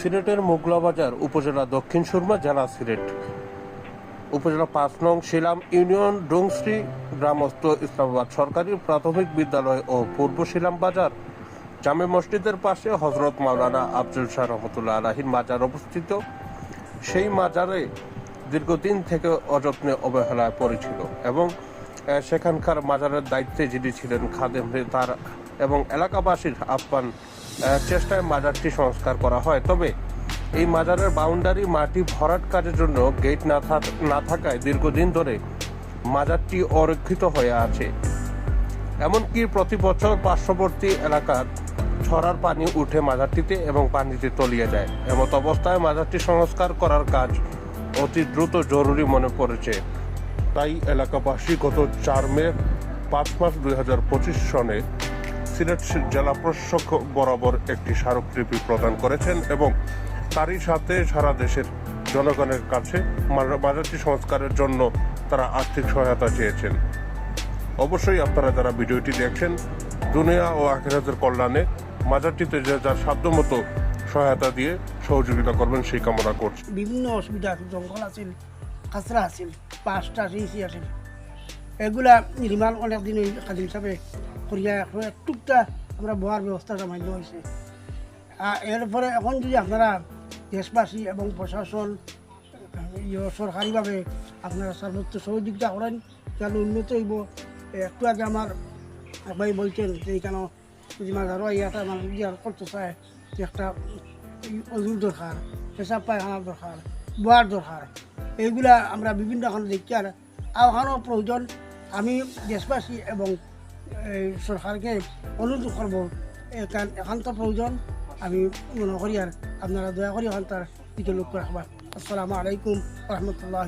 সিলেটের মোগলা বাজার উপজেলা দক্ষিণ সুরমা জেলা সিলেট। উপজেলা পাঁচ নং শিলাম ইউনিয়ন ডোংশ্রী গ্রামস্থ ইসলামাবাদ সরকারি প্রাথমিক বিদ্যালয় ও পূর্ব শিলাম বাজার। জামে মসজিদের পাশে হজরত মাওলানা আফজল শাহ রহমতুল্লাহ আলাহির মাজার অবস্থিত। সেই মাজারে দীর্ঘদিন থেকে অযত্নে অবহেলায় পড়েছিল এবং সেখানকার মাজারের দায়িত্বে যিনি ছিলেন খাদেম তার এবং এলাকাবাসীর আপ্যান আহ, চেষ্টায় মাজারটি সংস্কার করা হয়। তবে এই মাজারের বাউন্ডারি মাটি ভরাট কাজের জন্য গেট না না থাকায় দীর্ঘদিন ধরে মাজারটি অরক্ষিত হয়ে আছে। এমনকি প্রতি বছর পার্শ্ববর্তী এলাকার ছড়ার পানি উঠে মাজারটিতে এবং পানিতে তলিয়ে যায়। এমত অবস্থায় মাজারটি সংস্কার করার কাজ অতি দ্রুত জরুরি মনে পড়েছে। তাই এলাকাবাসী গত চার মে পাঁচ মাস দুই হাজার পঁচিশ সনে সিলেট জেলা প্রশাসক বরাবর একটি স্মারকলিপি প্রদান করেছেন এবং তারই সাথে সারা দেশের জনগণের কাছে মাজারটি সংস্কারের জন্য তারা আর্থিক সহায়তা চেয়েছেন। অবশ্যই আপনারা যারা ভিডিওটি দেখছেন, দুনিয়া ও আখেরাতের কল্যাণে মাজারটিতে যে যার সাধ্যমতো সহায়তা দিয়ে সহযোগিতা করবেন, সেই কামনা করছি। বিভিন্ন অসুবিধা আছিল জঙ্গল আছিল কাঁচরা আছিল পাঁচটা আছিল এগুলা নির্মাণ অনেক দিন ওই কাদিম হিসাবে করিয়া একটুকটা আমরা বহার ব্যবস্থা সামান্য হয়েছে এরপরে এখন যদি আপনারা দেশবাসী এবং প্রশাসন ইয়ে সরকারিভাবে আপনারা সর্বোচ্চ সহযোগিতা করেন, তাহলে উন্নত হইব। একটু আগে আমার ভাই বলছেন যে এখানে যদি মাঝারও ইয়াটা মানুষ ইয়ার করতে চায়, যে একটা অজুর দরকার, পেশাব পায়খানার দরকার, বোয়ার দরকার। এইগুলা আমরা বিভিন্ন এখন দেখি আর আওয়ানও প্রয়োজন। আমি দেশবাসী এবং সরকারকে অনুরোধ করব এখান একান্ত প্রয়োজন আমি মনে করি আর আপনারা দয়া করি এখান তার দিকে লক্ষ্য রাখবা আসসালামু আলাইকুম রহমতুল্লাহ